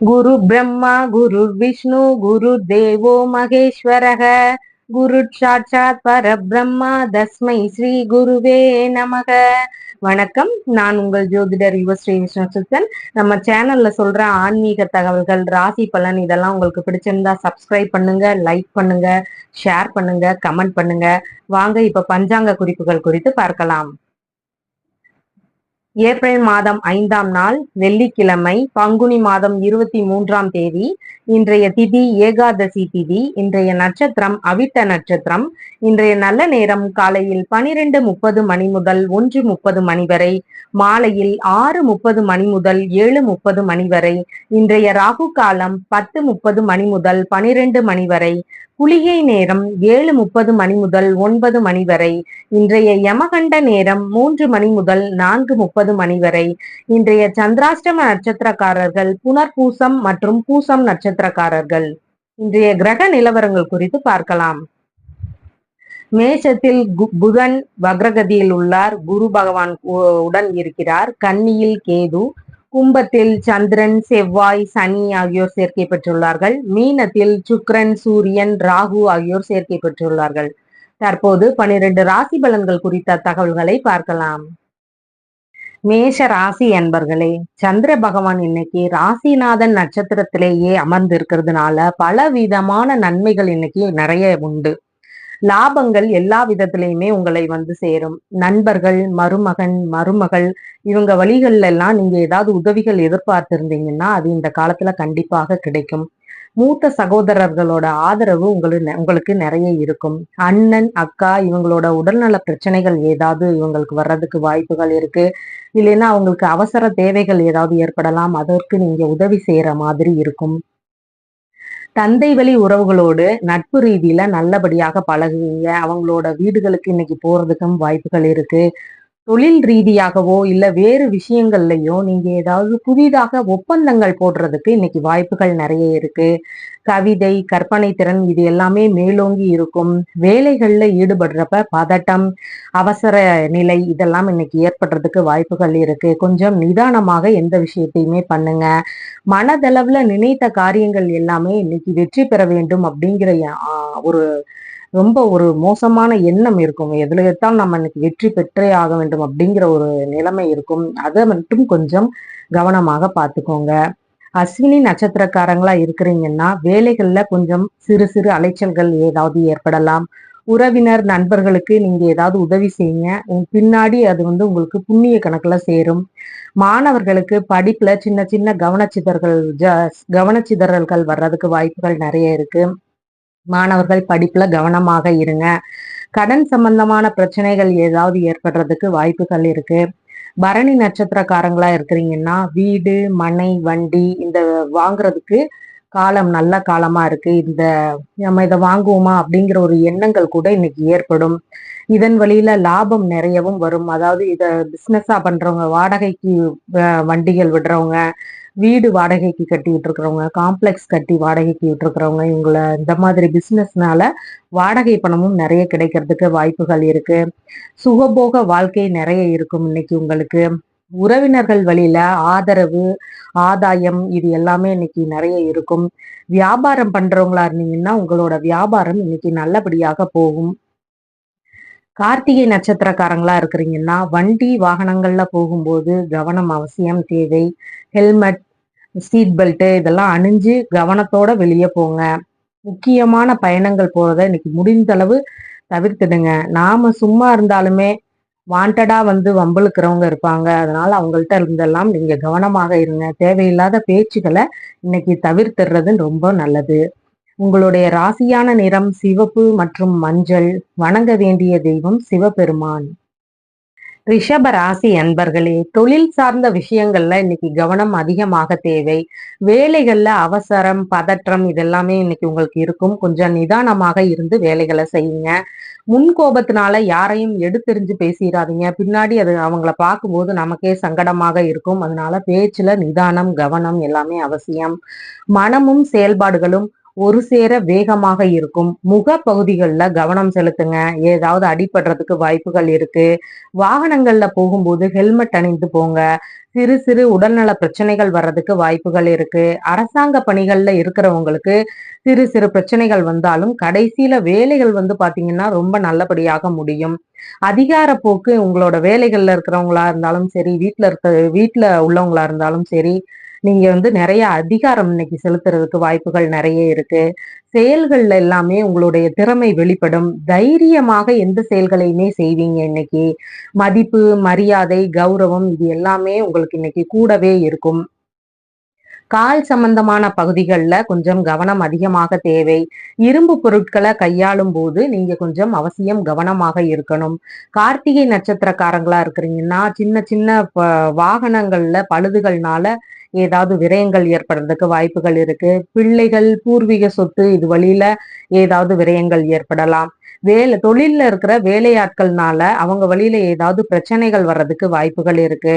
குரு பிரம்மா குரு விஷ்ணு குரு தேவோ மகேஸ்வரக. குரு சாட்சாத் பரபிரம்மா தஸ்மை ஸ்ரீ குருவே நமக. வணக்கம். நான் உங்கள் ஜோதிடர் யுவஸ்ரீ விஷ்ணு சுத்தன் நம்ம சேனல்ல சொல்ற ஆன்மீக தகவல்கள் ராசி பலன் இதெல்லாம் உங்களுக்கு பிடிச்சிருந்தா சப்ஸ்கிரைப் பண்ணுங்க லைக் பண்ணுங்க ஷேர் பண்ணுங்க கமெண்ட் பண்ணுங்க. வாங்க இப்ப பஞ்சாங்க குறிப்புகள் குறித்து பார்க்கலாம். ஏப்ரல் மாதம் ஐந்தாம் நாள் வெள்ளிக்கிழமை பங்குனி மாதம் இருபத்தி மூன்றாம் தேதி இன்றைய திதி ஏகாதசி திதி இன்றைய நட்சத்திரம் அவிட்ட நட்சத்திரம். இன்றைய நல்ல நேரம் காலையில் பனிரெண்டு முப்பது மணி முதல் ஒன்று முப்பது மணி வரை மாலையில் ஆறு முப்பது மணி முதல் ஏழு முப்பது மணி வரை இன்றைய ராகு காலம் பத்து முப்பது மணி முதல் பனிரெண்டு மணி வரை குளிகை நேரம் ஏழு முப்பது மணி முதல் ஒன்பது மணி வரை இன்றைய யமகண்ட நேரம் மூன்று மணி முதல் நான்கு முப்பது மணி வரை இன்றைய சந்திராஷ்டம நட்சத்திரக்காரர்கள் புனர்பூசம் மற்றும் பூசம் நட்சத்திரக்காரர்கள். இன்றைய கிரக நிலவரங்கள் குறித்து பார்க்கலாம். மேஷத்தில் புதன் வக்ரகதியில் உள்ளார். குரு பகவான் உடன் இருக்கிறார். கன்னியில் கேது. கும்பத்தில் சந்திரன் செவ்வாய் சனி ஆகியோர் சேர்க்கை பெற்றுள்ளார்கள். மீனத்தில் சுக்ரன் சூரியன் ராகு ஆகியோர் சேர்க்கை பெற்றுள்ளார்கள். தற்போது பனிரெண்டு ராசி பலன்கள் குறித்த தகவல்களை பார்க்கலாம். மேஷ ராசி என்பர்களே சந்திர பகவான் இன்னைக்கு ராசிநாதன் நட்சத்திரத்திலேயே அமர்ந்து இருக்கிறதுனால பல விதமான நன்மைகள் இன்னைக்கு நிறைய உண்டு. லாபங்கள் எல்லா விதத்திலையுமே உங்களை வந்து சேரும். நண்பர்கள் மருமகன் மருமகள் இவங்க வழிகள்ல எல்லாம் நீங்க ஏதாவது உதவிகள் எதிர்பார்த்திருந்தீங்கன்னா அது இந்த காலத்துல கண்டிப்பாக கிடைக்கும். மூத்த சகோதரர்களோட ஆதரவு உங்களுக்கு உங்களுக்கு நிறைய இருக்கும். அண்ணன் அக்கா இவங்களோட உடல்நல பிரச்சனைகள் ஏதாவது இவங்களுக்கு வர்றதுக்கு வாய்ப்புகள் இருக்கு. இல்லைன்னா அவங்களுக்கு அவசர தேவைகள் ஏதாவது ஏற்படலாம் அதற்கு நீங்க உதவி செய்யற மாதிரி இருக்கும். தந்தை வழி உறவுகளோடு நட்பு ரீதியில நல்லபடியாக பழகுவீங்க. அவங்களோட வீடுகளுக்கு இன்னைக்கு போறதுக்கும் வாய்ப்புகள் இருக்கு. தொழில் ரீதியாகவோ இல்ல வேறு விஷயங்கள்லயோ நீங்க ஏதாவது புதிதாக ஒப்பந்தங்கள் போடுறதுக்கு இன்னைக்கு வாய்ப்புகள் நிறைய இருக்கு. கவிதை கற்பனை திறன் இது எல்லாமே மேலோங்கி இருக்கும். வேலைகள்ல ஈடுபடுறப்ப பதட்டம் அவசர நிலை இதெல்லாம் இன்னைக்கு ஏற்படுறதுக்கு வாய்ப்புகள் இருக்கு. கொஞ்சம் நிதானமாக எந்த விஷயத்தையுமே பண்ணுங்க. மனதளவுல நினைத்த காரியங்கள் எல்லாமே இன்னைக்கு வெற்றி பெற வேண்டும் அப்படிங்கிற ஒரு ரொம்ப ஒரு மோசமான எண்ணம் இருக்கும். எதுல எடுத்தாலும் நம்ம இன்னைக்கு வெற்றி பெற்றே ஆக வேண்டும் அப்படிங்கிற ஒரு நிலைமை இருக்கும். அதை மட்டும் கொஞ்சம் கவனமாக பார்த்துக்கோங்க. அஸ்வினி நட்சத்திரக்காரங்களா இருக்கிறீங்கன்னா வேலைகள்ல கொஞ்சம் சிறு சிறு அலைச்சல்கள் ஏதாவது ஏற்படலாம். உறவினர் நண்பர்களுக்கு நீங்க ஏதாவது உதவி செய்யுங்க. பின்னாடி அது வந்து உங்களுக்கு புண்ணிய கணக்குல சேரும். மாணவர்களுக்கு படிப்புல சின்ன சின்ன கவனச்சிதறல் கவனச்சிதறல்கள் வர்றதுக்கு வாய்ப்புகள் நிறைய இருக்கு. மாணவர்கள் படிப்புல கவனமாக இருங்க. கடன் சம்பந்தமான பிரச்சனைகள் ஏதாவது ஏற்படுறதுக்கு வாய்ப்புகள் இருக்கு. பரணி நட்சத்திரக்காரங்களா இருக்கிறீங்கன்னா வீடு மனை வண்டி இந்த வாங்குறதுக்கு காலம் நல்ல காலமா இருக்கு. இந்த நம்ம இதை வாங்குவோமா அப்படிங்கிற ஒரு எண்ணங்கள் கூட இன்னைக்கு ஏற்படும். இதன் வழியில லாபம் நிறையவும் வரும். அதாவது இத பிசினஸா பண்றவங்க வாடகைக்கு வண்டிகள் விடுறவங்க வீடு வாடகைக்கு கட்டிட்டு இருக்கிறவங்க காம்ப்ளெக்ஸ் கட்டி வாடகைக்கு விட்டுருக்கிறவங்க இவங்களை இந்த மாதிரி பிஸ்னஸ்னால வாடகை பணமும் நிறைய கிடைக்கிறதுக்கு வாய்ப்புகள் இருக்கு. சுகபோக வாழ்க்கை நிறைய இருக்கும் இன்னைக்கு உங்களுக்கு. உறவினர்கள் வழியில ஆதரவு ஆதாயம் இது எல்லாமே இன்னைக்கு நிறைய இருக்கும். வியாபாரம் பண்றவங்களா இருந்தீங்கன்னா உங்களோட வியாபாரம் இன்னைக்கு நல்லபடியாக போகும். கார்த்திகை நட்சத்திரக்காரங்களா இருக்கிறீங்கன்னா வண்டி வாகனங்கள்ல போகும்போது கவனம் அவசியம் தேவை. ஹெல்மெட் சீட் பெல்ட்டு இதெல்லாம் அணிஞ்சு கவனத்தோட வெளியே போங்க. முக்கியமான பயணங்கள் போகிறத இன்னைக்கு முடிந்த அளவு தவிர்த்துடுங்க. நாம சும்மா இருந்தாலுமே வாண்டடா வந்து வம்பளுக்கிறவங்க இருப்பாங்க. அதனால அவங்கள்ட்ட இருந்தெல்லாம் நீங்க கவனமாக இருங்க. தேவையில்லாத பேச்சுகளை இன்னைக்கு தவிர்த்துறது ரொம்ப நல்லது. உங்களுடைய ராசியான நிறம் சிவப்பு மற்றும் மஞ்சள். வணங்க வேண்டிய தெய்வம் சிவபெருமான். ரிஷப ராசி அன்பர்களே தொழில் சார்ந்த விஷயங்கள்ல இன்னைக்கு கவனம் அதிகமாக தேவை. வேலைகள்ல அவசரம் பதற்றம் இதெல்லாமே இன்னைக்கு உங்களுக்கு இருக்கும். கொஞ்சம் நிதானமாக இருந்து வேலைகளை செய்யுங்க. முன் கோபத்தினால யாரையும் எடுத்தெறிஞ்சு பேசிடாதீங்க பின்னாடி அது அவங்கள பார்க்கும்போது நமக்கே சங்கடமாக இருக்கும். அதனால பேச்சுல நிதானம் கவனம் எல்லாமே அவசியம். மனமும் செயல்பாடுகளும் ஒரு சேர வேகமாக இருக்கும். முக பகுதிகளில் கவனம் செலுத்துங்க. ஏதாவது அடிபடுறதுக்கு வாய்ப்புகள் இருக்கு. வாகனங்கள்ல போகும்போது ஹெல்மெட் அணிந்து போங்க. சிறு சிறு உடல்நல பிரச்சனைகள் வர்றதுக்கு வாய்ப்புகள் இருக்கு. அரசாங்க பணிகள்ல இருக்கிறவங்களுக்கு சிறு சிறு பிரச்சனைகள் வந்தாலும் கடைசியில வேலைகள் வந்து பாத்தீங்கன்னா ரொம்ப நல்லபடியாக முடியும். அதிகார போக்கு உங்களோட வேலைகள்ல இருக்கிறவங்களா இருந்தாலும் சரி வீட்டுல இருக்க வீட்டுல உள்ளவங்களா இருந்தாலும் சரி நீங்க வந்து நிறைய அதிகாரம் இன்னைக்கு செலுத்துறதுக்கு வாய்ப்புகள் நிறைய இருக்கு. செயல்கள்ல எல்லாமே உங்களுடைய திறமை வெளிப்படும். தைரியமாக எந்த செயல்களையுமே செய்வீங்க இன்னைக்கு. மதிப்பு மரியாதை கௌரவம் இது எல்லாமே உங்களுக்கு இன்னைக்கு கூடவே இருக்கும். கால் சம்பந்தமான பகுதிகளில் கொஞ்சம் கவனம் அதிகமாக தேவை. இரும்பு பொருட்களை கையாளும் போது நீங்க கொஞ்சம் அவசியம் கவனமாக இருக்கணும். கார்த்திகை நட்சத்திரக்காரங்களா இருக்கிறீங்கன்னா சின்ன சின்ன வாகனங்கள்ல பழுதுகள்னால ஏதாவது விரயங்கள் ஏற்படுறதுக்கு வாய்ப்புகள் இருக்கு. பிள்ளைகள் பூர்வீக சொத்து இது வழியில ஏதாவது விரயங்கள் ஏற்படலாம். வேலை தொழில்ல இருக்கிற வேலையாட்கள்னால அவங்க வழியில ஏதாவது பிரச்சனைகள் வர்றதுக்கு வாய்ப்புகள் இருக்கு.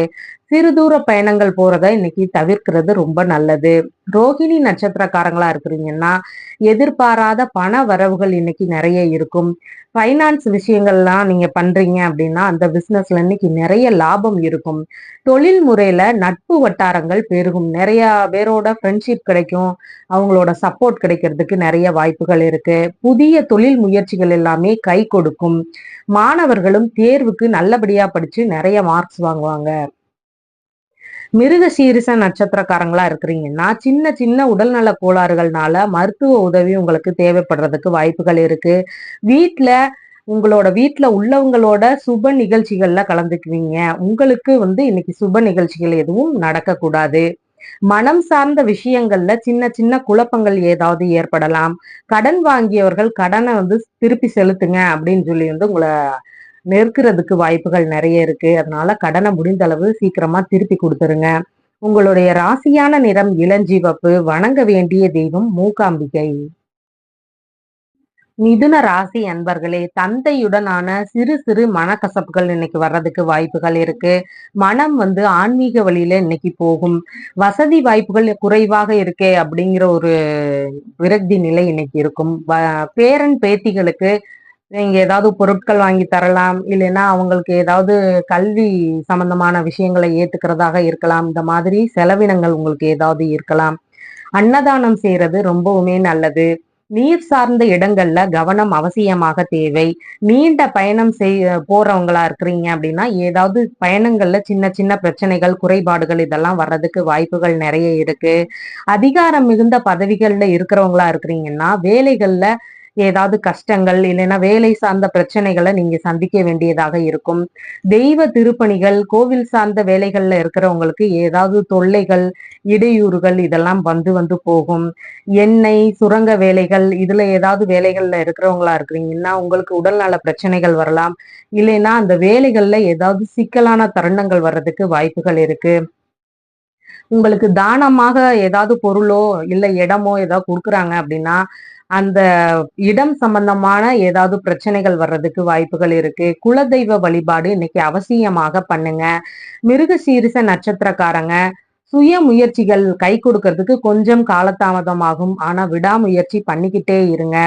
சிறு தூர பயணங்கள் போறத இன்னைக்கு தவிர்க்கிறது ரொம்ப நல்லது. ரோஹிணி நட்சத்திரக்காரங்களா இருக்கிறீங்கன்னா எதிர்பாராத பண வரவுகள் இன்னைக்கு நிறைய இருக்கும். ஃபைனான்ஸ் விஷயங்கள்லாம் நீங்க பண்றீங்க அப்படின்னா அந்த பிசினஸ்ல இன்னைக்கு நிறைய லாபம் இருக்கும். தொழில் முறையில நட்பு வட்டாரங்கள் பெருகும். நிறைய பேரோட ஃப்ரெண்ட்ஷிப் கிடைக்கும். அவங்களோட சப்போர்ட் கிடைக்கிறதுக்கு நிறைய வாய்ப்புகள் இருக்கு. புதிய தொழில் முயற்சிகள் எல்லாமே கை கொடுக்கும். மாணவர்களும் தேர்வுக்கு நல்லபடியா படிச்சு நிறைய மார்க்ஸ் வாங்குவாங்க. மிருக சீரிச நட்சத்திரக்காரங்களா இருக்கிறீங்கன்னா சின்ன சின்ன உடல்நல கோளாறுகள்னால மருத்துவ உதவி உங்களுக்கு தேவைப்படுறதுக்கு வாய்ப்புகள் இருக்கு. வீட்டுல உங்களோட வீட்டுல உள்ளவங்களோட சுப நிகழ்ச்சிகள்ல கலந்துக்குவீங்க. உங்களுக்கு வந்து இன்னைக்கு சுப நிகழ்ச்சிகள் எதுவும் நடக்கக்கூடாது. மனம் சார்ந்த விஷயங்கள்ல சின்ன சின்ன குழப்பங்கள் ஏதாவது ஏற்படலாம். கடன் வாங்கியவர்கள் கடனை வந்து திருப்பி செலுத்துங்க அப்படின்னு சொல்லி வந்து உங்களை நெருக்கிறதுக்கு வாய்ப்புகள் நிறைய இருக்கு. அதனால கடனை முடிந்த அளவு சீக்கிரமா திருப்பி கொடுத்துருங்க. உங்களுடைய ராசியான நிறம் இளஞ்சிவப்பு. வணங்க வேண்டிய தெய்வம் மூகாம்பிகை மிதுன ராசி அன்பர்களே தந்தையுடனான சிறு சிறு மனக்கசப்புகள் இன்னைக்கு வர்றதுக்கு வாய்ப்புகள் இருக்கு. மனம் வந்து ஆன்மீக வழியில இன்னைக்கு போகும். வசதி வாய்ப்புகள் குறைவாக இருக்கே அப்படிங்கிற ஒரு விரக்தி நிலை இன்னைக்கு இருக்கும். பேரன் பேத்திகளுக்கு நீங்க ஏதாவது பொருட்கள் வாங்கி தரலாம் இல்லைன்னா அவங்களுக்கு ஏதாவது கல்வி சம்பந்தமான விஷயங்களை ஏத்துக்கிறதாக இருக்கலாம். இந்த மாதிரி செலவினங்கள் உங்களுக்கு ஏதாவது இருக்கலாம். அன்னதானம் செய்யறது ரொம்பவுமே நல்லது. நீர் சார்ந்த இடங்கள்ல கவனம் அவசியமாக தேவை. நீண்ட பயணம் செய் போறவங்களா இருக்கிறீங்க அப்படின்னா ஏதாவது பயணங்கள்ல சின்ன சின்ன பிரச்சனைகள் குறைபாடுகள் இதெல்லாம் வர்றதுக்கு வாய்ப்புகள் நிறைய இருக்கு. அதிகாரம் மிகுந்த பதவிகள்ல இருக்கிறவங்களா இருக்கிறீங்கன்னா வேலைகள்ல ஏதாவது கஷ்டங்கள் இல்லைன்னா வேலை சார்ந்த பிரச்சனைகளை நீங்க சந்திக்க வேண்டியதாக இருக்கும். தெய்வ திருப்பணிகள் கோவில் சார்ந்த வேலைகள்ல இருக்கிறவங்களுக்கு ஏதாவது தொல்லைகள் இடையூறுகள் இதெல்லாம் வந்து வந்து போகும். எண்ணெய் சுரங்க வேலைகள் இதுல ஏதாவது வேலைகள்ல இருக்கிறவங்களா இருக்கிறீங்கன்னா உங்களுக்கு உடல்நல பிரச்சனைகள் வரலாம். இல்லைன்னா அந்த வேலைகள்ல ஏதாவது சிக்கலான தருணங்கள் வர்றதுக்கு வாய்ப்புகள் இருக்கு. உங்களுக்கு தானமாக ஏதாவது பொருளோ இல்லை இடமோ ஏதாவது கொடுக்குறாங்க அப்படின்னா அந்த இடம் சம்பந்தமான ஏதாவது பிரச்சனைகள் வர்றதுக்கு வாய்ப்புகள் இருக்கு. குலதெய்வ வழிபாடு இன்னைக்கு அவசியமாக பண்ணுங்க. மிருக சீரிச நட்சத்திரக்காரங்க சுய முயற்சிகள் கை கொடுக்கறதுக்கு கொஞ்சம் காலதாமதமாகும். ஆனா விடாமுயற்சி பண்ணிக்கிட்டே இருங்க.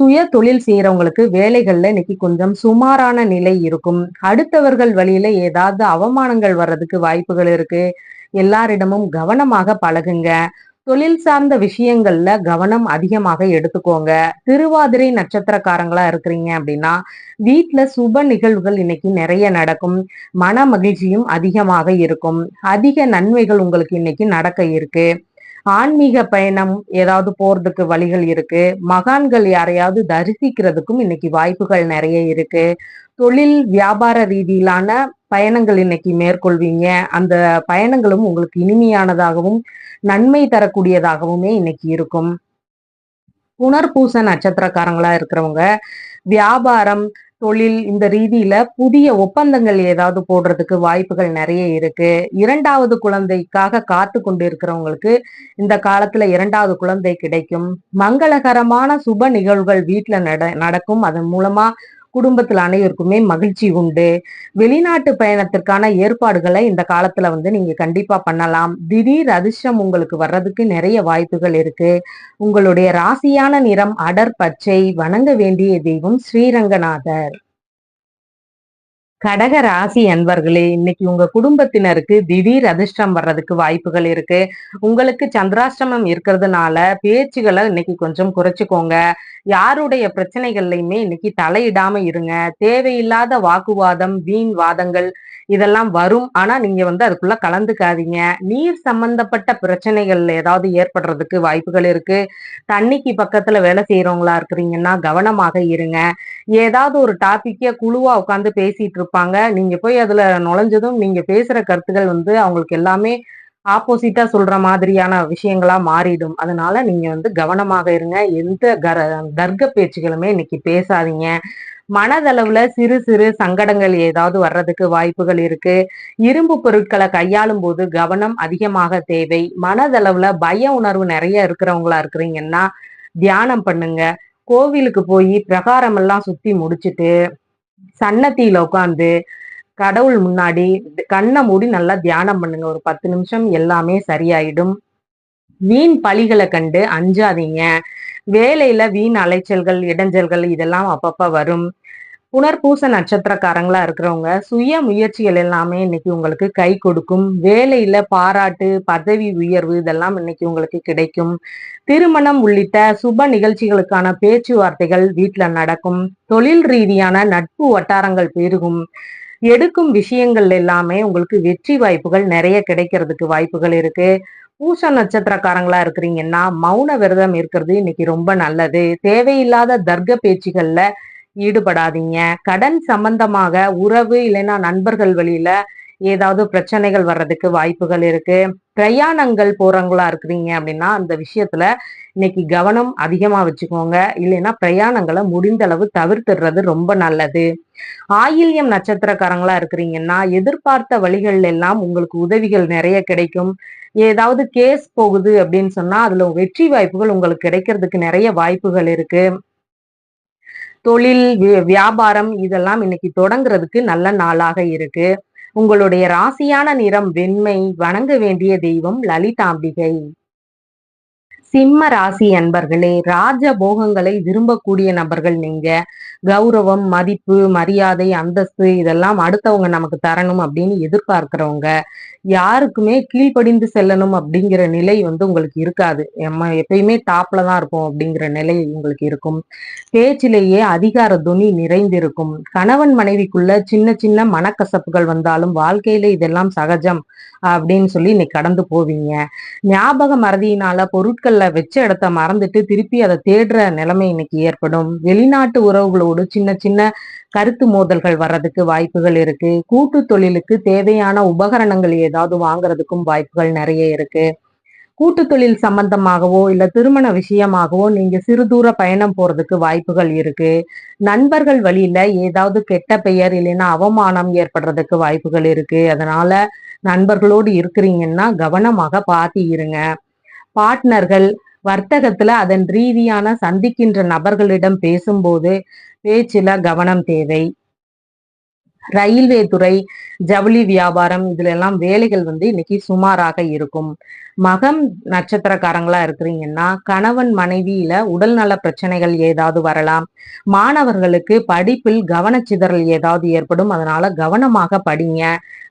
சுய தொழில் செய்யறவங்களுக்கு வேலைகள்ல இன்னைக்கு கொஞ்சம் சுமாரான நிலை இருக்கும். அடுத்தவர்கள் வழியில ஏதாவது அவமானங்கள் வர்றதுக்கு வாய்ப்புகள் இருக்கு. எல்லாரிடமும் கவனமாக பழகுங்க. தொழில் சார்ந்த விஷயங்கள்ல கவனம் அதிகமாக எடுத்துக்கோங்க. திருவாதிரை நட்சத்திரக்காரங்களா இருக்கிறீங்க அப்படின்னா வீட்டுல சுப நிகழ்வுகள் இன்னைக்கு நிறைய நடக்கும். மன மகிழ்ச்சியும் அதிகமாக இருக்கும். அதிக நன்மைகள் உங்களுக்கு இன்னைக்கு நடக்க இருக்கு. ஆன்மீக பயணம் ஏதாவது போறதுக்கு வழிகள் இருக்கு. மகான்கள் யாரையாவது தரிசிக்கிறதுக்கும் இன்னைக்கு வாய்ப்புகள் நிறைய இருக்கு. தொழில் வியாபார ரீதியிலான பயணங்கள் இன்னைக்கு மேற்கொள்வீங்க. அந்த பயணங்களும் உங்களுக்கு இனிமையானதாகவும் நன்மை தரக்கூடியதாகவுமே இன்னைக்கு இருக்கும். புனர்பூச நட்சத்திரக்காரங்களா இருக்கிறவங்க வியாபாரம் தொழில் இந்த ரீதியில புதிய ஒப்பந்தங்கள் ஏதாவது போடுறதுக்கு வாய்ப்புகள் நிறைய இருக்கு. இரண்டாவது குழந்தைக்காக காத்து கொண்டு இருக்கிறவங்களுக்கு இந்த காலத்துல இரண்டாவது குழந்தை கிடைக்கும். மங்களகரமான சுப நிகழ்வுகள் வீட்டுல நட நடக்கும். அதன் மூலமா குடும்பத்தில் அனைவருக்குமே மகிழ்ச்சி உண்டு. வெளிநாட்டு பயணத்திற்கான ஏற்பாடுகளை இந்த காலத்துல வந்து நீங்க கண்டிப்பா பண்ணலாம். திடீர் அதிர்ஷ்டம் உங்களுக்கு வர்றதுக்கு நிறைய வாய்ப்புகள் இருக்கு. உங்களுடைய ராசியான நிறம் அடர் பச்சை வணங்க வேண்டிய தெய்வம் ஸ்ரீரங்கநாதர். கடக ராசி அன்பர்களே இன்னைக்கு உங்க குடும்பத்தினருக்கு திடீர் அதிர்ஷ்டம் வர்றதுக்கு வாய்ப்புகள் இருக்கு. உங்களுக்கு சந்திராஷ்டமம் இருக்கிறதுனால பேச்சுகளை இன்னைக்கு கொஞ்சம் குறைச்சுக்கோங்க. யாருடைய பிரச்சனைகள்லையுமே இன்னைக்கு தலையிடாம இருங்க. தேவையில்லாத வாக்குவாதம் வீண் வாதங்கள் இதெல்லாம் வரும். ஆனா நீங்க வந்து அதுக்குள்ள கலந்துக்காதீங்க. நீர் சம்பந்தப்பட்ட பிரச்சனைகள் ஏதாவது ஏற்படுறதுக்கு வாய்ப்புகள் இருக்கு. தண்ணிக்கு பக்கத்துல வேலை செய்யறவங்களா இருக்கிறீங்கன்னா கவனமாக இருங்க. ஏதாவது ஒரு டாபிக்க குழுவா உட்காந்து பேசிட்டு இருப்பாங்க. நீங்க போய் அதுல நுழைஞ்சதும் நீங்க பேசுற கருத்துக்கள் வந்து அவங்களுக்கு எல்லாமே ஆப்போசிட்டா சொல்ற மாதிரியான விஷயங்களா மாறிடும். அதனால நீங்க வந்து கவனமாக இருங்க. எந்த கர தர்க்க பேச்சுகளுமே இன்னைக்கு பேசாதீங்க. மனதளவுல சிறு சிறு சங்கடங்கள் ஏதாவது வர்றதுக்கு வாய்ப்புகள் இருக்கு. இரும்பு பொருட்களை கையாளும் போது கவனம் அதிகமாக தேவை. மனதளவுல பய உணர்வு நிறைய இருக்கிறவங்களா இருக்கிறீங்கன்னா தியானம் பண்ணுங்க. கோவிலுக்கு போய் பிரகாரம் எல்லாம் சுத்தி முடிச்சுட்டு சன்னத்தியில உட்காந்து கடவுள் முன்னாடி கண்ணை மூடி நல்லா தியானம் பண்ணுங்க. ஒரு பத்து நிமிஷம் எல்லாமே சரியாயிடும். வீண் பழிகளை கண்டு அஞ்சாதீங்க. வேலையில வீண் அலைச்சல்கள் இடைஞ்சல்கள் இதெல்லாம் அப்பப்ப வரும். புனர்பூச நட்சத்திரக்காரங்களா இருக்கிறவங்க சுய முயற்சிகள் எல்லாமே இன்னைக்கு உங்களுக்கு கை கொடுக்கும். வேலையில பாராட்டு பதவி உயர்வு இதெல்லாம் இன்னைக்கு உங்களுக்கு கிடைக்கும். திருமணம் உள்ளிட்ட சுப நிகழ்ச்சிகளுக்கான பேச்சுவார்த்தைகள் வீட்டுல நடக்கும். தொழில் ரீதியான நட்பு வட்டாரங்கள் பெருகும். எடுக்கும் விஷயங்கள் எல்லாமே உங்களுக்கு வெற்றி வாய்ப்புகள் நிறைய கிடைக்கிறதுக்கு வாய்ப்புகள் இருக்கு. பூச நட்சத்திரக்காரங்களா இருக்கிறீங்கன்னா மௌன விரதம் இருக்கிறது இன்னைக்கு ரொம்ப நல்லது. தேவையில்லாத தர்க்க பேச்சுகள்ல ஈடுபடாதீங்க. கடன் சம்பந்தமாக உறவு இல்லைன்னா நண்பர்கள் வழியில ஏதாவது பிரச்சனைகள் வர்றதுக்கு வாய்ப்புகள் இருக்கு. பிரயாணங்கள் போறவங்களா இருக்கிறீங்க அப்படின்னா அந்த விஷயத்துல இன்னைக்கு கவனம் அதிகமா வச்சுக்கோங்க. இல்லைன்னா பிரயாணங்களை முடிந்த அளவு தவிர்த்துடுறது ரொம்ப நல்லது. ஆயில்யம் நட்சத்திரக்காரங்களா இருக்கிறீங்கன்னா எதிர்பார்த்த வழிகள் எல்லாம் உங்களுக்கு உதவிகள் நிறைய கிடைக்கும். ஏதாவது கேஸ் போகுது அப்படின்னு சொன்னா அதுல வெற்றி வாய்ப்புகள் உங்களுக்கு கிடைக்கிறதுக்கு நிறைய வாய்ப்புகள் இருக்கு. தொழில் வியாபாரம் இதெல்லாம் இன்னைக்கு தொடங்குறதுக்கு நல்ல நாளாக இருக்கு. உங்களுடைய ராசியான நிறம் வெண்மை வணங்க வேண்டிய தெய்வம் லலிதாம்பிகை. சிம்ம ராசி அன்பர்களே ராஜ போகங்களை விரும்பக்கூடிய நபர்கள் நீங்க. கௌரவம் மதிப்பு மரியாதை அந்தஸ்து இதெல்லாம் அடுத்தவங்க நமக்கு தரணும் அப்படின்னு எதிர்பார்க்கிறவங்க. யாருக்குமே கீழ்ப்படிந்து செல்லணும் அப்படிங்கிற நிலை வந்து உங்களுக்கு இருக்காது. நம்ம எப்பயுமே டாப்ல தான் இருப்போம் அப்படிங்கிற நிலை உங்களுக்கு இருக்கும். பேச்சிலேயே அதிகார துணி நிறைந்திருக்கும். கணவன் மனைவிக்குள்ள சின்ன சின்ன மனக்கசப்புகள் வந்தாலும் வாழ்க்கையில இதெல்லாம் சகஜம் அப்படின்னு சொல்லி இன்னைக்கு கடந்து போவீங்க. ஞாபக மறதியினால பொருட்கள் பொருட்கள்ல வச்ச இடத்த மறந்துட்டு திருப்பி அதை தேடுற நிலைமை இன்னைக்கு ஏற்படும். வெளிநாட்டு உறவுகளோடு சின்ன சின்ன கருத்து மோதல்கள் வர்றதுக்கு வாய்ப்புகள் இருக்கு. கூட்டு தொழிலுக்கு தேவையான உபகரணங்கள் ஏதாவது வாங்குறதுக்கும் வாய்ப்புகள் நிறைய இருக்கு. கூட்டு தொழில் சம்பந்தமாகவோ இல்ல திருமண விஷயமாகவோ நீங்க சிறு தூர பயணம் போறதுக்கு வாய்ப்புகள் இருக்கு. நண்பர்கள் வழியில ஏதாவது கெட்ட பெயர் இல்லைன்னா அவமானம் ஏற்படுறதுக்கு வாய்ப்புகள் இருக்கு. அதனால நண்பர்களோடு இருக்கிறீங்கன்னா கவனமாக பாத்தி இருங்க. பார்ட்னர்கள் வர்த்தகத்துல அதன் ரீதியான சந்திக்கின்ற நபர்களிடம் பேசும்போது பேச்சுல கவனம் தேவை. ரயில்வே துறை ஜவுளி வியாபாரம் இதுல எல்லாம் வேலைகள் வந்து இன்னைக்கு சுமாராக இருக்கும். மகம் நட்சத்திரக்காரங்களா இருக்கிறீங்கன்னா கணவன் மனைவியில உடல் நல பிரச்சனைகள் ஏதாவது வரலாம். மாணவர்களுக்கு படிப்பில் கவனச்சிதறல் ஏதாவது ஏற்படும். அதனால கவனமாக படிங்க.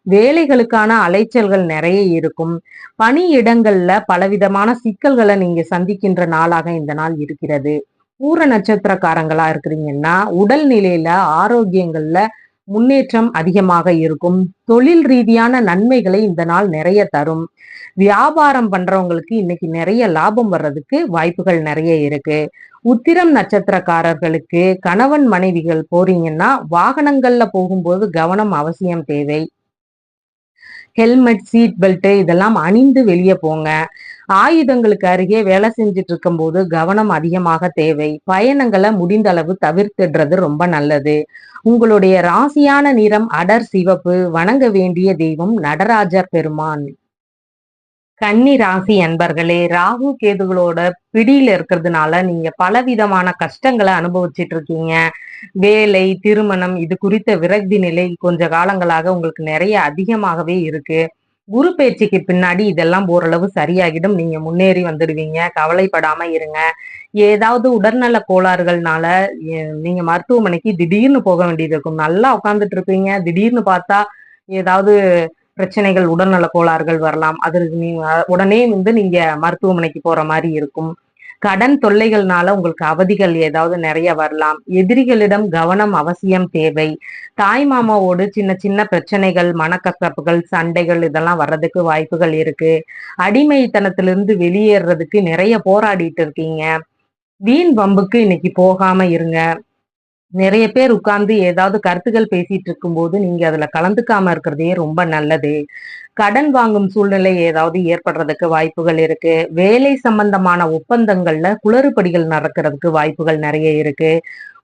வேலைகளுக்கான அலைச்சல்கள் நிறைய இருக்கும். பணி இடங்கள்ல பலவிதமான சிக்கல்களை நீங்க சந்திக்கின்ற நாளாக இந்த நாள் இருக்கிறது. பூர நட்சத்திரக்காரங்களா இருக்கிறீங்கன்னா உடல் நிலையில ஆரோக்கியங்கள்ல முன்னேற்றம் அதிகமாக இருக்கும். தொழில் ரீதியான நன்மைகளை இந்த நாள் நிறைய தரும். வியாபாரம் பண்றவங்களுக்கு இன்னைக்கு நிறைய லாபம் வர்றதுக்கு வாய்ப்புகள் நிறைய இருக்கு. உத்திரம் நட்சத்திரக்காரர்களுக்கு கணவன் மனைவிகள் போறீங்கன்னா வாகனங்கள்ல போகும்போது கவனம் அவசியம் தேவை. ஹெல்மெட் சீட் பெல்ட் இதெல்லாம் அணிந்து வெளியே போங்க. ஆயுதங்களுக்கு அருகே வேலை செஞ்சுட்டு இருக்கும் போது கவனம் அதிகமாக தேவை. பயணங்களை முடிந்த அளவு தவிர்த்துடுறது ரொம்ப நல்லது. உங்களுடைய ராசியான நிறம் அடர் சிவப்பு வணங்க வேண்டிய தெய்வம் நடராஜர் பெருமான். கன்னி ராசி அன்பர்களே ராகு கேதுகளோட பிடியில இருக்கிறதுனால நீங்க பலவிதமான கஷ்டங்களை அனுபவிச்சிட்டு இருக்கீங்க வேலை திருமணம் இது குறித்த விரக்தி நிலை கொஞ்ச காலங்களாக உங்களுக்கு நிறைய அதிகமாகவே இருக்கு. குரு பேச்சுக்கு பின்னாடி இதெல்லாம் ஓரளவு சரியாகிடும். நீங்க முன்னேறி வந்துடுவீங்க. கவலைப்படாம இருங்க. ஏதாவது உடல்நல கோளாறுகள்னால நீங்க மருத்துவமனைக்கு திடீர்னு போக வேண்டியது இருக்கும். நல்லா உட்காந்துட்டு இருப்பீங்க. திடீர்னு பார்த்தா ஏதாவது பிரச்சனைகள் உடல்நல கோளாறுகள் வரலாம். அதற்கு நீங்க உடனே வந்து நீங்க மருத்துவமனைக்கு போற மாதிரி இருக்கும். கடன் தொல்லைகள்னால உங்களுக்கு அவதிகள் ஏதாவது நிறைய வரலாம். எதிரிகளிடம் கவனம் அவசியம் தேவை. தாய் மாமாவோடு சின்ன சின்ன பிரச்சனைகள் மனக்கசப்புகள் சண்டைகள் இதெல்லாம் வர்றதுக்கு வாய்ப்புகள் இருக்கு. அடிமைத்தனத்திலிருந்து வெளியேறதுக்கு நிறைய போராடிட்டு இருக்கீங்க. வீண் வம்புக்கு இன்னைக்கு போகாம இருங்க. நிறைய பேர் உட்கார்ந்து ஏதாவது கருத்துக்கள் பேசிட்டு இருக்கும்போது நீங்க அதுல கலந்துக்காம இருக்கிறதே ரொம்ப நல்லது. கடன் வாங்கும் சூழ்நிலை ஏதாவது ஏற்படுறதுக்கு வாய்ப்புகள் இருக்கு. வேலை சம்பந்தமான ஒப்பந்தங்கள்ல குளறுபடிகள் நடக்கிறதுக்கு வாய்ப்புகள் நிறைய இருக்கு.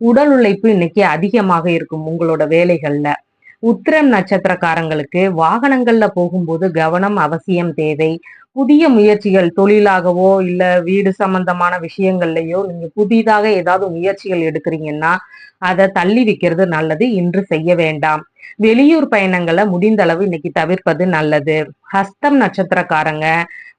உடல் உழைப்பு இன்னைக்கு அதிகமாக இருக்கும் உங்களோட வேலைகள்ல. உத்திரம் நட்சத்திரக்காரங்களுக்கு வாகனங்கள்ல போகும்போது கவனம் அவசியம் தேவை. புதிய முயற்சிகள் தொழிலாகவோ இல்ல வீடு சம்பந்தமான விஷயங்கள்லயோ நீங்க புதிதாக ஏதாவது முயற்சிகள் எடுக்கிறீங்கன்னா அதை தள்ளி வைக்கிறது நல்லது இன்று செய்ய வேண்டாம். வெளியூர் பயணங்களை முடிந்த அளவு இன்னைக்கு தவிர்ப்பது நல்லது. ஹஸ்தம் நட்சத்திரக்காரங்க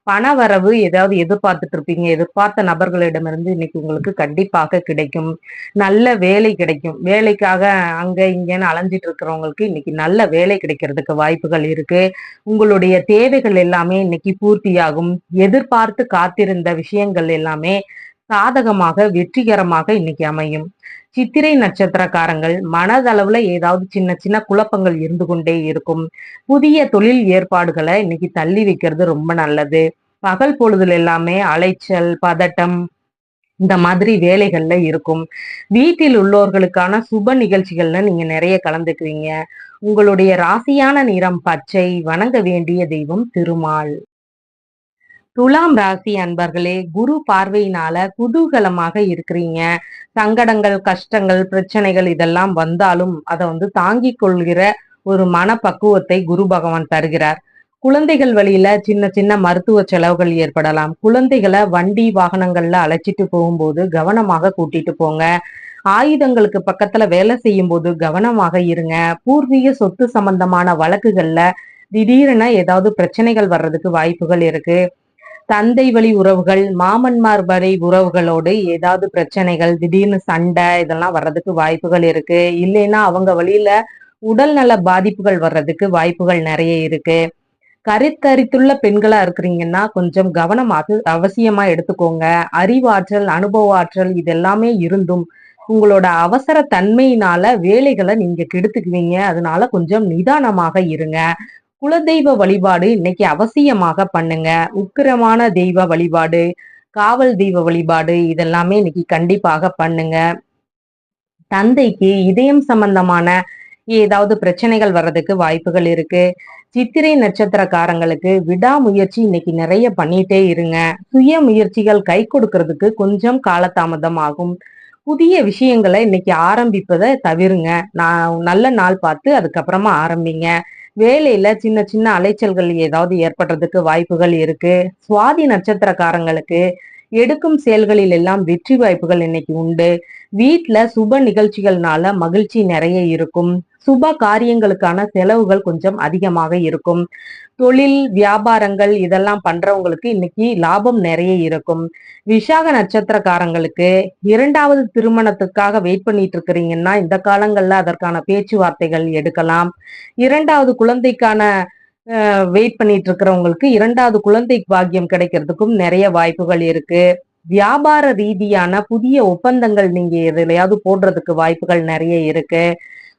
பண வரவு ஏதாவது எதிர்பார்த்துட்டு இருப்பீங்க எதிர்பார்த்த நபர்களிடமிருந்து இன்னைக்கு உங்களுக்கு கண்டிப்பாக கிடைக்கும். நல்ல வேலை கிடைக்கும். வேலைக்காக அங்க இங்கன்னு அலைஞ்சிட்டு இருக்கிறவங்களுக்கு இன்னைக்கு நல்ல வேலை கிடைக்கிறதுக்கு வாய்ப்புகள் இருக்கு. உங்களுடைய தேவைகள் எல்லாமே இன்னைக்கு பூர்த்தியாகும். எதிர்பார்த்து காத்திருந்த விஷயங்கள் எல்லாமே சாதகமாக வெற்றிகரமாக இன்னைக்கு அமையும். சித்திரை நட்சத்திரக்காரங்கள் மனதளவுல ஏதாவது சின்ன சின்ன குழப்பங்கள் இருந்து கொண்டே இருக்கும். புதிய தொழில் ஏற்பாடுகளை இன்னைக்கு தள்ளி வைக்கிறது ரொம்ப நல்லது. பகல் பொழுதுல எல்லாமே அலைச்சல் பதட்டம் இந்த மாதிரி வேலைகள்ல இருக்கும். வீட்டில் உள்ளோர்களுக்கான சுப நிகழ்ச்சிகள்ல நீங்க நிறைய கலந்துக்குவீங்க. உங்களுடைய ராசியான நிறம் பச்சை வணங்க வேண்டிய தெய்வம் திருமால். துலாம் ராசி அன்பர்களே குரு பார்வையினால குதூகலமாக இருக்கிறீங்க. சங்கடங்கள் கஷ்டங்கள் பிரச்சனைகள் இதெல்லாம் வந்தாலும் அதை வந்து தாங்கிக் கொள்கிற ஒரு மனப்பக்குவத்தை குரு பகவான் தருகிறார். குழந்தைகள் வழியில சின்ன சின்ன மருத்துவ செலவுகள் ஏற்படலாம். குழந்தைகளை வண்டி வாகனங்கள்ல அழைச்சிட்டு போகும்போது கவனமாக கூட்டிட்டு போங்க. ஆயுதங்களுக்கு பக்கத்துல வேலை செய்யும் போது கவனமாக இருங்க. பூர்வீக சொத்து சம்பந்தமான வழக்குகள்ல திடீரென ஏதாவது பிரச்சனைகள் வர்றதுக்கு வாய்ப்புகள் இருக்கு. தந்தை வழி உறவுகள் மாமன்மார் வழி உறவுகளோடு ஏதாவது பிரச்சனைகள் திடீர்னு சண்டை இதெல்லாம் வர்றதுக்கு வாய்ப்புகள் இருக்கு. இல்லைன்னா அவங்க வழியில உடல்நல பாதிப்புகள் வர்றதுக்கு வாய்ப்புகள் நிறைய இருக்கு. கருத்தரித்துள்ள பெண்களா இருக்கிறீங்கன்னா கொஞ்சம் கவனமாக அவசியமா எடுத்துக்கோங்க. அறிவாற்றல் அனுபவ ஆற்றல் இது எல்லாமே இருந்தும் உங்களோட அவசர தன்மையினால வேலைகளை நீங்க கெடுத்துக்குவீங்க. அதனால கொஞ்சம் நிதானமாக இருங்க. குலதெய்வ வழிபாடு இன்னைக்கு அவசியமாக பண்ணுங்க. உக்கிரமான தெய்வ வழிபாடு காவல் தெய்வ வழிபாடு இதெல்லாமே இன்னைக்கு கண்டிப்பாக பண்ணுங்க. தந்தைக்கு இதயம் சம்பந்தமான ஏதாவது பிரச்சனைகள் வர்றதுக்கு வாய்ப்புகள் இருக்கு. சித்திரை நட்சத்திரக்காரங்களுக்கு விடாமுயற்சி இன்னைக்கு நிறைய பண்ணிட்டே இருங்க. சுய முயற்சிகள் கை கொடுக்கறதுக்கு கொஞ்சம் காலதாமதம் ஆகும். புதிய விஷயங்களை இன்னைக்கு ஆரம்பிப்பதை தவிருங்க. நான் நல்ல நாள் பார்த்து அதுக்கப்புறமா ஆரம்பிங்க. வேலையில சின்ன சின்ன அலைச்சல்கள் ஏதாவது ஏற்படுறதுக்கு வாய்ப்புகள் இருக்கு. சுவாதி நட்சத்திரக்காரங்களுக்கு எடுக்கும் செயல்களில் எல்லாம் வெற்றி வாய்ப்புகள் இன்னைக்கு உண்டு. வீட்டுல சுப நிகழ்ச்சிகள்னால மகிழ்ச்சி நிறைய இருக்கும். சுப காரியங்களுக்கான செலவுகள் கொஞ்சம் அதிகமாக இருக்கும். தொழில் வியாபாரங்கள் இதெல்லாம் பண்றவங்களுக்கு இன்னைக்கு லாபம் நிறைய இருக்கும். விஷாக நட்சத்திரக்காரங்களுக்கு இரண்டாவது திருமணத்துக்காக வெயிட் பண்ணிட்டு இருக்கிறீங்கன்னா இந்த காலங்கள்ல அதற்கான பேச்சுவார்த்தைகள் எடுக்கலாம். இரண்டாவது குழந்தைக்கான வெயிட் பண்ணிட்டு இருக்கிறவங்களுக்கு இரண்டாவது குழந்தை பாக்கியம் கிடைக்கிறதுக்கும் நிறைய வாய்ப்புகள் இருக்கு. வியாபார ரீதியான புதிய ஒப்பந்தங்கள் நீங்க எதுலையாவது போடுறதுக்கு வாய்ப்புகள் நிறைய இருக்கு.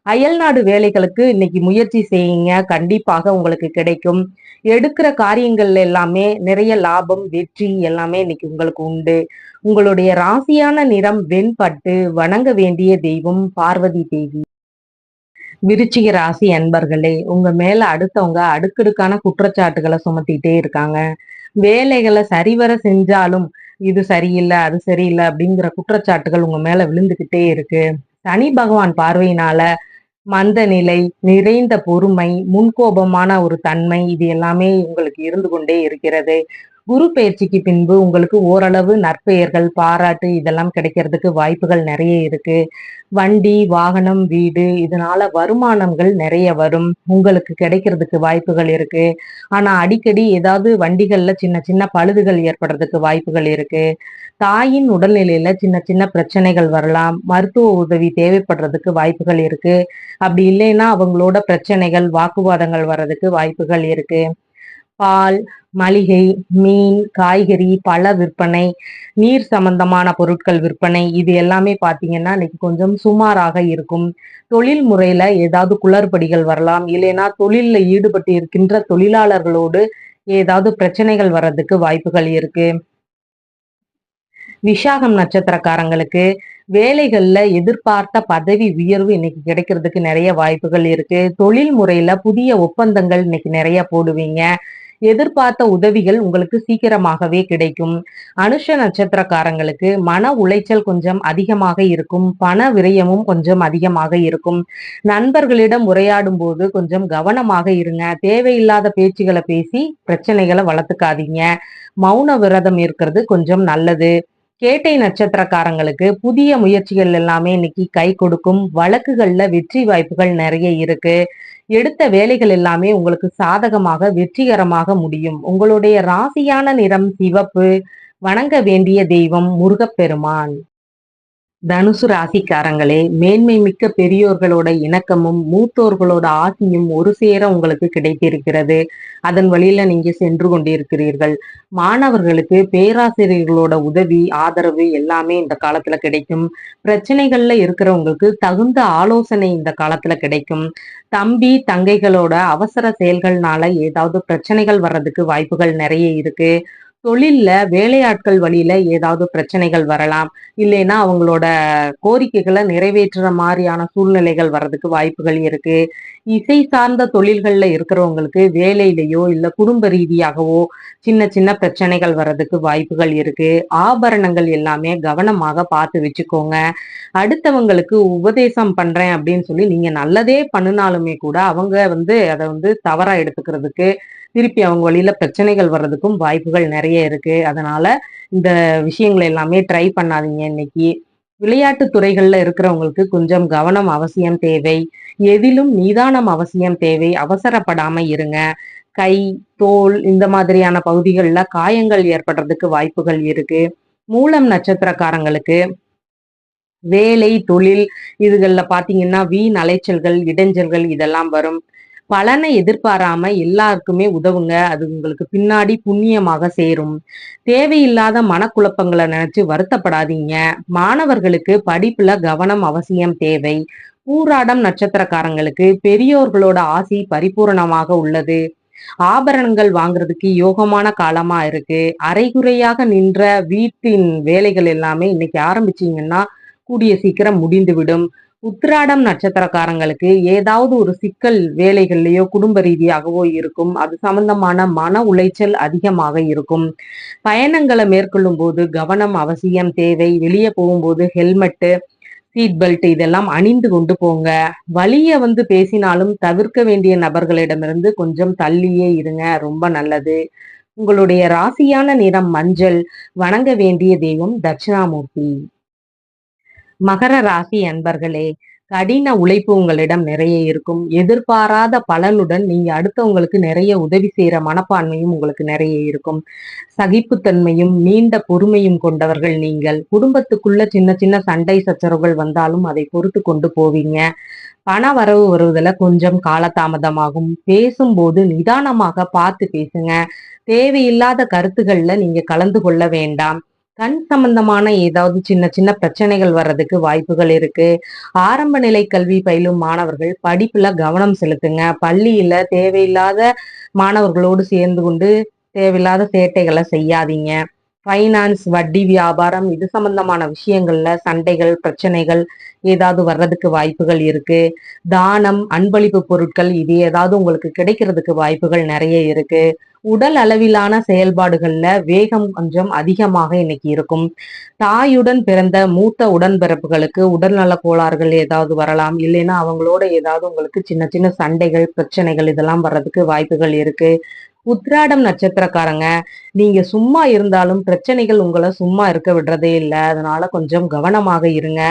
அயல்நாடு வேலைகளுக்கு இன்னைக்கு முயற்சி செய்யுங்க. கண்டிப்பாக உங்களுக்கு கிடைக்கும். எடுக்கிற காரியங்கள் எல்லாமே நிறைய லாபம் வெற்றி எல்லாமே இன்னைக்கு உங்களுக்கு உண்டு. உங்களுடைய ராசியான நிறம் வெண்பட்டு வணங்க வேண்டிய தெய்வம் பார்வதி தேவி. விருச்சிக ராசி அன்பர்களே உங்க மேல அடுத்தவங்க அடுக்கடுக்கான குற்றச்சாட்டுகளை சுமத்திட்டே இருக்காங்க. வேலைகளை சரிவர செஞ்சாலும் இது சரியில்லை அது சரியில்லை அப்படிங்கிற குற்றச்சாட்டுகள் உங்க மேல விழுந்துகிட்டே இருக்கு. சனி பகவான் பார்வையினால மந்த நிலை நிறைந்த பொறுமை முன்கோபமான ஒரு தன்மை இது எல்லாமே உங்களுக்கு இருந்து கொண்டே இருக்கிறது. குரு பயிற்சிக்கு பின்பு உங்களுக்கு ஓரளவு நற்பெயர்கள் பாராட்டு இதெல்லாம் கிடைக்கிறதுக்கு வாய்ப்புகள் நிறைய இருக்கு. வண்டி வாகனம் வீடு இதனால வருமானங்கள் நிறைய வரும். உங்களுக்கு கிடைக்கிறதுக்கு வாய்ப்புகள் இருக்கு. ஆனா அடிக்கடி ஏதாவது வண்டிகள்ல சின்ன சின்ன பழுதுகள் ஏற்படுறதுக்கு வாய்ப்புகள் இருக்கு. தாயின் உடல்நிலையில சின்ன சின்ன பிரச்சனைகள் வரலாம். மருத்துவ உதவி தேவைப்படுறதுக்கு வாய்ப்புகள் இருக்கு. அப்படி இல்லைன்னா அவங்களோட பிரச்சனைகள் வாக்குவாதங்கள் வர்றதுக்கு வாய்ப்புகள் இருக்கு. பால் மளிகை மீன் காய்கறி பழ விற்பனை நீர் சம்பந்தமான பொருட்கள் விற்பனை இது எல்லாமே பார்த்தீங்கன்னா இன்னைக்கு கொஞ்சம் சுமாராக இருக்கும். தொழில் முறையில ஏதாவது குளறுபடிகள் வரலாம் இல்லைன்னா தொழில்ல ஈடுபட்டு இருக்கின்ற தொழிலாளர்களோடு ஏதாவது பிரச்சனைகள் வர்றதுக்கு வாய்ப்புகள் இருக்கு. விஷாகம் நட்சத்திரக்காரங்களுக்கு வேலைகள்ல எதிர்பார்த்த பதவி உயர்வு இன்னைக்கு கிடைக்கிறதுக்கு நிறைய வாய்ப்புகள் இருக்கு. தொழில் முறையில புதிய ஒப்பந்தங்கள் இன்னைக்கு நிறைய போடுவீங்க. எதிர்பார்த்த உதவிகள் உங்களுக்கு சீக்கிரமாகவே கிடைக்கும். அனுஷ நட்சத்திரக்காரங்களுக்கு மன உளைச்சல் கொஞ்சம் அதிகமாக இருக்கும். பண விரயமும் கொஞ்சம் அதிகமாக இருக்கும். நண்பர்களிடம் உரையாடும் போது கொஞ்சம் கவனமாக இருங்க. தேவையில்லாத பேச்சுகளை பேசி பிரச்சனைகளை வளர்த்துக்காதீங்க. மௌன விரதம் இருக்கிறது கொஞ்சம் நல்லது. கேட்டை நட்சத்திரக்காரங்களுக்கு புதிய முயற்சிகள் எல்லாமே இன்னைக்கு கை கொடுக்கும். வழக்குகள்ல வெற்றி வாய்ப்புகள் நிறைய இருக்கு. எடுத்த வேலைகள் எல்லாமே உங்களுக்கு சாதகமாக வெற்றிகரமாக முடியும். உங்களுடைய ராசியான நிறம் சிவப்பு. வணங்க வேண்டிய தெய்வம் முருகப்பெருமான். தனுசு ராசிக்காரங்களே மேன்மை மிக்க பெரியோர்களோட இணக்கமும் மூத்தோர்களோட ஆசியும் ஒரு சேர உங்களுக்கு கிடைத்திருக்கிறது. அதன் வழியில நீங்க சென்று கொண்டிருக்கிறீர்கள். மாணவர்களுக்கு பேராசிரியர்களோட உதவி ஆதரவு எல்லாமே இந்த காலத்துல கிடைக்கும். பிரச்சனைகள்ல இருக்கிறவங்களுக்கு தகுந்த ஆலோசனை இந்த காலத்துல கிடைக்கும். தம்பி தங்கைகளோட அவசர செயல்கள்னால ஏதாவது பிரச்சனைகள் வர்றதுக்கு வாய்ப்புகள் நிறைய இருக்கு. தொழில்ல வேலையாட்கள் வழியில ஏதாவது பிரச்சனைகள் வரலாம். இல்லைன்னா அவங்களோட கோரிக்கைகளை நிறைவேற்றுற மாதிரியான சூழ்நிலைகள் வர்றதுக்கு வாய்ப்புகள் இருக்கு. இசை சார்ந்த தொழில்கள்ல இருக்கிறவங்களுக்கு வேலையிலேயோ இல்ல குடும்ப ரீதியாகவோ சின்ன சின்ன பிரச்சனைகள் வர்றதுக்கு வாய்ப்புகள் இருக்கு. ஆபரணங்கள் எல்லாமே கவனமாக பார்த்து வச்சுக்கோங்க. அடுத்தவங்களுக்கு உபதேசம் பண்றேன் அப்படின்னு சொல்லி நீங்க நல்லதே பண்ணினாலுமே கூட அவங்க வந்து அதை வந்து தவறா எடுத்துக்கிறதுக்கு திருப்பி அவங்க வழியில பிரச்சனைகள் வர்றதுக்கும் வாய்ப்புகள் நிறைய இருக்கு. அதனால இந்த விஷயங்களை எல்லாமே ட்ரை பண்ணாதீங்க இன்னைக்கு. விளையாட்டு துறைகள்ல இருக்கிறவங்களுக்கு கொஞ்சம் கவனம் அவசியம் தேவை. எதிலும் நிதானம் அவசியம் தேவை. அவசரப்படாம இருங்க. கை தோல் இந்த மாதிரியான பகுதிகளில் காயங்கள் ஏற்படுறதுக்கு வாய்ப்புகள் இருக்கு. மூலம் நட்சத்திரக்காரங்களுக்கு வேலை தொழில் இதுகளில் பார்த்தீங்கன்னா வீண் அலைச்சல்கள் இடைஞ்சல்கள் இதெல்லாம் வரும். பலனை எதிர்பாராம எல்லாருக்குமே உதவுங்க. அது உங்களுக்கு பின்னாடி புண்ணியமாக சேரும். தேவையில்லாத மனக்குழப்பங்களை நினைச்சு வருத்தப்படாதீங்க. மாணவர்களுக்கு படிப்புல கவனம் அவசியம் தேவை. பூராடம் நட்சத்திரக்காரங்களுக்கு பெரியோர்களோட ஆசி பரிபூரணமாக உள்ளது. ஆபரணங்கள் வாங்குறதுக்கு யோகமான காலமா இருக்கு. அரைகுறையாக நின்ற வீட்டின் வேலைகள் எல்லாமே இன்னைக்கு ஆரம்பிச்சீங்கன்னா கூடிய சீக்கிரம் முடிந்துவிடும். உத்திராடம் நட்சத்திரக்காரங்களுக்கு ஏதாவது ஒரு சிக்கல் வேலைகள்லையோ குடும்ப ரீதியாகவோ இருக்கும். அது சம்பந்தமான மன உளைச்சல் அதிகமாக இருக்கும். பயணங்களை மேற்கொள்ளும் போது கவனம் அவசியம் தேவை. வெளியே போகும்போது ஹெல்மெட்டு சீட் பெல்ட் இதெல்லாம் அணிந்து கொண்டு போங்க. வழிய வந்து பேசினாலும் தவிர்க்க வேண்டிய நபர்களிடமிருந்து கொஞ்சம் தள்ளியே இருங்க. ரொம்ப நல்லது. உங்களுடைய ராசியான நிறம் மஞ்சள். வணங்க வேண்டிய தெய்வம் தட்சிணாமூர்த்தி. மகர ராசி அன்பர்களே கடின உழைப்பு உங்களிடம் நிறைய இருக்கும். எதிர்பாராத பலனுடன் நீங்க அடுத்தவங்களுக்கு நிறைய உதவி செய்யற மனப்பான்மையும் உங்களுக்கு நிறைய இருக்கும். சகிப்புத்தன்மையும் நீண்ட பொறுமையும் கொண்டவர்கள் நீங்கள். குடும்பத்துக்குள்ள சின்ன சின்ன சண்டை சச்சரவுகள் வந்தாலும் அதை பொறுத்து கொண்டு போவீங்க. பண வரவு வருவதில் கொஞ்சம் காலதாமதமாகும். பேசும்போது நிதானமாக பார்த்து பேசுங்க. தேவையில்லாத கருத்துகள்ல நீங்க கலந்து கொள்ள வேண்டாம். கண் சம்பந்தமான ஏதாவது சின்ன சின்ன பிரச்சனைகள் வர்றதுக்கு வாய்ப்புகள் இருக்கு. ஆரம்ப நிலை கல்வி பயிலும் மாணவர்கள் படிப்புல கவனம் செலுத்துங்க. பள்ளியில தேவையில்லாத மாணவர்களோடு சேர்ந்து கொண்டு தேவையில்லாத சேட்டைகளை செய்யாதீங்க. ஃபைனான்ஸ் வட்டி வியாபாரம் இது சம்பந்தமான விஷயங்கள்ல சண்டைகள் பிரச்சனைகள் ஏதாவது வர்றதுக்கு வாய்ப்புகள் இருக்கு. தானம் அன்பளிப்பு பொருட்கள் இது ஏதாவது உங்களுக்கு கிடைக்கிறதுக்கு வாய்ப்புகள் நிறைய இருக்கு. உடல் அளவிலான செயல்பாடுகள்ல வேகம் கொஞ்சம் அதிகமாக இன்னைக்கு இருக்கும். தாயுடன் பிறந்த மூத்த உடன்பிறப்புகளுக்கு உடல்நல கோளாறுகள் ஏதாவது வரலாம். இல்லைன்னா அவங்களோட ஏதாவது உங்களுக்கு சின்ன சின்ன சண்டைகள் பிரச்சனைகள் இதெல்லாம் வர்றதுக்கு வாய்ப்புகள் இருக்கு. உத்ராடம் நட்சத்திரக்காரங்க நீங்க சும்மா இருந்தாலும் பிரச்சனைகள் உங்களை சும்மா இருக்க விடுறதே இல்லை. அதனால கொஞ்சம் கவனமாக இருங்க.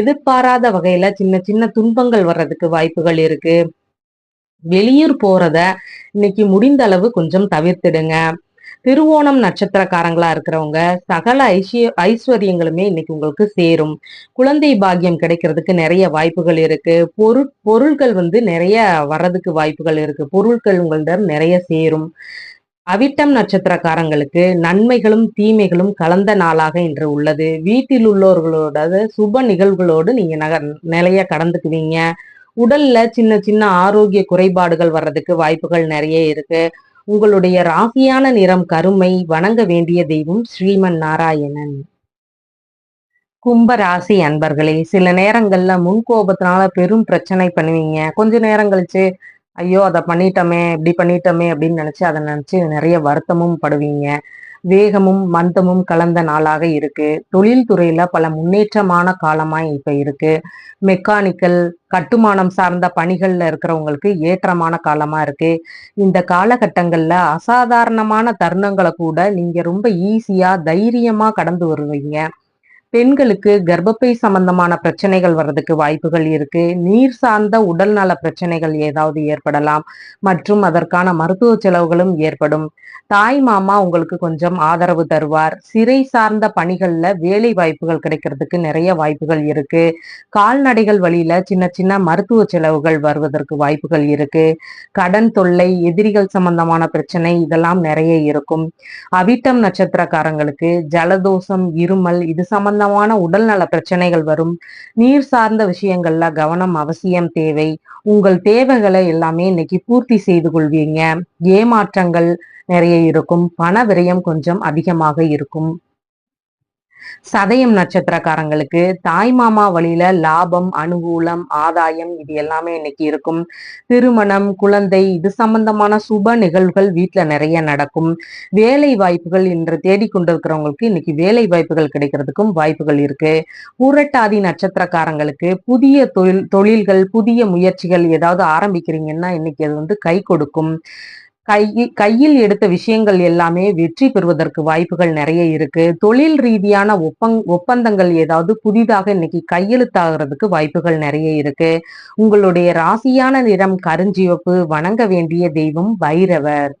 எதிர்பாராத வகையில சின்ன சின்ன துன்பங்கள் வர்றதுக்கு வாய்ப்புகள் இருக்கு. வெளியூர் போறத இன்னைக்கு முடிந்த அளவு கொஞ்சம் தவிர்த்திடுங்க. திருவோணம் நட்சத்திரக்காரங்களா இருக்கிறவங்க சகல ஐஸ்வ ஐஸ்வர்யங்களுமே இன்னைக்கு உங்களுக்கு சேரும். குழந்தை பாக்கியம் கிடைக்கிறதுக்கு நிறைய வாய்ப்புகள் இருக்கு. பொருள் பொருள்கள் வந்து நிறைய வர்றதுக்கு வாய்ப்புகள் இருக்கு. பொருட்கள் உங்களிடம் நிறைய சேரும். அவிட்டம் நட்சத்திரக்காரங்களுக்கு நன்மைகளும் தீமைகளும் கலந்த நாளாக இன்று உள்ளது. வீட்டில் உள்ளவர்களோட சுப நிகழ்வுகளோடு நீங்க நக நிலைய கடந்துக்குவீங்க. உடல்ல சின்ன சின்ன ஆரோக்கிய குறைபாடுகள் வர்றதுக்கு வாய்ப்புகள் நிறைய இருக்கு. உங்களுடைய ராசியான நிறம் கருமை வணங்க வேண்டிய தெய்வம் ஸ்ரீமன் நாராயணன். கும்ப ராசி அன்பர்களே சில நேரங்கள்ல முன் கோபத்தினால பெரும் பிரச்சனை பண்ணுவீங்க. கொஞ்ச நேரம் கழிச்சு ஐயோ அதை பண்ணிட்டோமே இப்படி பண்ணிட்டோமே அப்படின்னு நினைச்சு அதை நினைச்சு நிறைய வருத்தமும் படுவீங்க. வேகமும் மந்தமும் கலந்த நாளாக இருக்கு. தொழில்துறையில பல முன்னேற்றமான காலமா இப்ப இருக்கு. மெக்கானிக்கல் கட்டுமானம் சார்ந்த பணிகள்ல இருக்கிறவங்களுக்கு ஏற்றமான காலமா இருக்கு. இந்த காலகட்டங்கள்ல அசாதாரணமான தருணங்களை கூட நீங்க ரொம்ப ஈஸியா தைரியமா கடந்து வருவீங்க. பெண்களுக்கு கர்ப்பப்பை சம்பந்தமான பிரச்சனைகள் வர்றதுக்கு வாய்ப்புகள் இருக்கு. நீர் சார்ந்த உடல் நல பிரச்சனைகள் ஏதாவது ஏற்படலாம். மற்றும் அதற்கான மருத்துவ செலவுகளும் ஏற்படும். தாய் மாமா உங்களுக்கு கொஞ்சம் ஆதரவு தருவார். சிறை சார்ந்த பணிகள்ல வேலை வாய்ப்புகள் கிடைக்கிறதுக்கு நிறைய வாய்ப்புகள் இருக்கு. கால்நடைகள் வழியில சின்ன சின்ன மருத்துவ செலவுகள் வருவதற்கு வாய்ப்புகள் இருக்கு. கடன் தொல்லை எதிரிகள் சம்பந்தமான பிரச்சனை இதெல்லாம் நிறைய இருக்கும். அவிட்டம் நட்சத்திரக்காரங்களுக்கு ஜலதோஷம் இருமல் இது சம்பந்த சம்பந்தமான உடல் நல பிரச்சனைகள் வரும். நீர் சார்ந்த விஷயங்கள்ல கவனம் அவசியம் தேவை. உங்கள் தேவைகளை எல்லாமே இன்னைக்கு பூர்த்தி செய்து கொள்வீங்க. ஏமாற்றங்கள் நிறைய இருக்கும். பண விரயம் கொஞ்சம் அதிகமாக இருக்கும். சதயம் நட்சத்திரக்காரங்களுக்கு தாய் மாமா வழியில லாபம் அனுகூலம் ஆதாயம் இது எல்லாமே இன்னைக்கு இருக்கும். திருமணம் குழந்தை இது சம்பந்தமான சுப நிகழ்வுகள் வீட்டுல நிறைய நடக்கும். வேலை வாய்ப்புகள் இன்று தேடிக்கொண்டிருக்கிறவங்களுக்கு இன்னைக்கு வேலை வாய்ப்புகள் கிடைக்கிறதுக்கும் வாய்ப்புகள் இருக்கு. உரட்டாதி நட்சத்திரக்காரங்களுக்கு புதிய தொழில் தொழில்கள் புதிய முயற்சிகள் ஏதாவது ஆரம்பிக்கிறீங்கன்னா இன்னைக்கு அது வந்து கை கொடுக்கும். கை கையில் எடுத்த விஷயங்கள் எல்லாமே வெற்றி பெறுவதற்கு வாய்ப்புகள் நிறைய இருக்கு. தொழில் ரீதியான ஒப்பங் ஒப்பந்தங்கள் ஏதாவது புதிதாக இன்னைக்கு கையெழுத்தாகிறதுக்கு வாய்ப்புகள் நிறைய இருக்கு. உங்களுடைய ராசியான நிறம் கருஞ்சிவப்பு வணங்க வேண்டிய தெய்வம் பைரவர்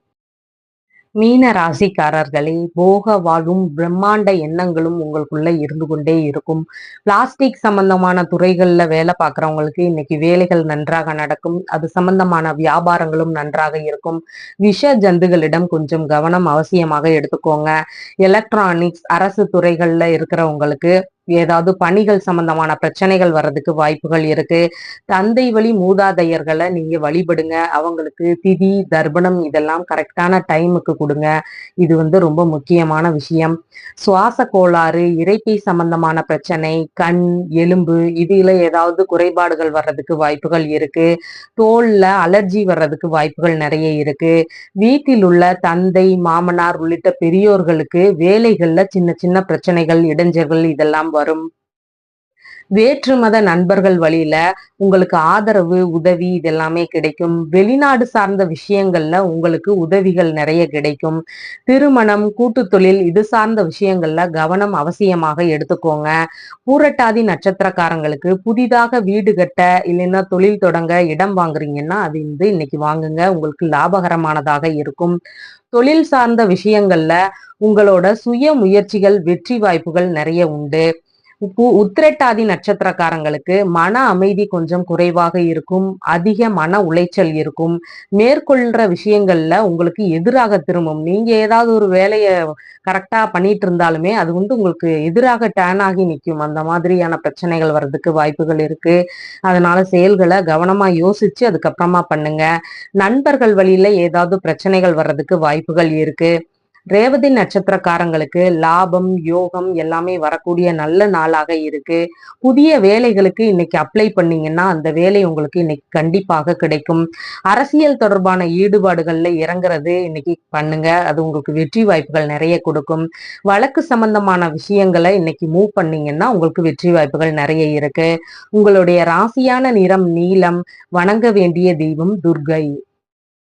மீன ராசிக்காரர்களே போக வாழும் பிரம்மாண்ட எண்ணங்களும் உங்களுக்குள்ள இருந்து கொண்டே இருக்கும். பிளாஸ்டிக் சம்பந்தமான துறைகள்ல வேலை பார்க்குறவங்களுக்கு இன்னைக்கு வேலைகள் நன்றாக நடக்கும். அது சம்பந்தமான வியாபாரங்களும் நன்றாக இருக்கும். விஷ ஜந்துகளிடம் கொஞ்சம் கவனம் அவசியமாக எடுத்துக்கோங்க. எலக்ட்ரானிக்ஸ் அரசு துறைகள்ல இருக்கிறவங்களுக்கு ஏதாவது பணிகள் சம்பந்தமான பிரச்சனைகள் வர்றதுக்கு வாய்ப்புகள் இருக்கு. தந்தை வழி மூதாதையர்களை நீங்க வழிபடுங்க. அவங்களுக்கு திதி தர்ப்பணம் இதெல்லாம் கரெக்டான டைமுக்கு கொடுங்க. இது வந்து ரொம்ப முக்கியமான விஷயம். சுவாச கோளாறு இறைப்பை சம்பந்தமான பிரச்சனை கண் எலும்பு இதுல ஏதாவது குறைபாடுகள் வர்றதுக்கு வாய்ப்புகள் இருக்கு. தோல்ல அலர்ஜி வர்றதுக்கு வாய்ப்புகள் நிறைய இருக்கு. வீட்டில் உள்ள தந்தை மாமனார் உள்ளிட்ட பெரியோர்களுக்கு வேலைகள்ல சின்ன சின்ன பிரச்சனைகள் இடைஞ்சல்கள் இதெல்லாம் வரும் வேற்று மத நண்பர்கள் வழியில உங்களுக்கு ஆதரவு உதவி இதெல்லாமே கிடைக்கும். வெளிநாடு சார்ந்த விஷயங்கள்ல உங்களுக்கு உதவிகள் நிறைய கிடைக்கும். திருமணம் கூட்டு தொழில் இது சார்ந்த விஷயங்கள்ல கவனம் அவசியமாக எடுத்துக்கோங்க. பூரட்டாதி நட்சத்திரக்காரங்களுக்கு புதிதாக வீடு கட்ட இல்லைன்னா தொழில் தொடங்க இடம் வாங்குறீங்கன்னா அது வந்து இன்னைக்கு வாங்குங்க. உங்களுக்கு லாபகரமானதாக இருக்கும். தொழில் சார்ந்த விஷயங்கள்ல உங்களோட சுய முயற்சிகள் வெற்றி வாய்ப்புகள் நிறைய உண்டு. உப்பு உத்திரட்டாதி நட்சத்திரக்காரங்களுக்கு மன அமைதி கொஞ்சம் குறைவாக இருக்கும். அதிக மன உளைச்சல் இருக்கும். மேற்கொள்ற விஷயங்கள்ல உங்களுக்கு எதிராக திரும்பும். நீங்க ஏதாவது ஒரு வேலையை கரெக்டா பண்ணிட்டு இருந்தாலுமே அது வந்து உங்களுக்கு எதிராக டேன் ஆகி நிற்கும் அந்த மாதிரியான பிரச்சனைகள் வர்றதுக்கு வாய்ப்புகள் இருக்கு. அதனால செயல்களை கவனமா யோசிச்சு அதுக்கப்புறமா பண்ணுங்க. நண்பர்கள் வழியில ஏதாவது பிரச்சனைகள் வர்றதுக்கு வாய்ப்புகள் இருக்கு. ரேவதி நட்சத்திரக்காரங்களுக்கு லாபம் யோகம் எல்லாமே வரக்கூடிய நல்ல நாளாக இருக்கு. புதிய வேலைகளுக்கு இன்னைக்கு அப்ளை பண்ணீங்கன்னா அந்த வேலை உங்களுக்கு இன்னைக்கு கண்டிப்பாக கிடைக்கும். அரசியல் தொடர்பான ஈடுபாடுகள்ல இறங்குறது இன்னைக்கு பண்ணுங்க. அது உங்களுக்கு வெற்றி வாய்ப்புகள் நிறைய கொடுக்கும். வழக்கு சம்பந்தமான விஷயங்களை இன்னைக்கு மூவ் பண்ணீங்கன்னா உங்களுக்கு வெற்றி வாய்ப்புகள் நிறைய இருக்கு. உங்களுடைய ராசியான நிறம் நீலம் வணங்க வேண்டிய தெய்வம் துர்கை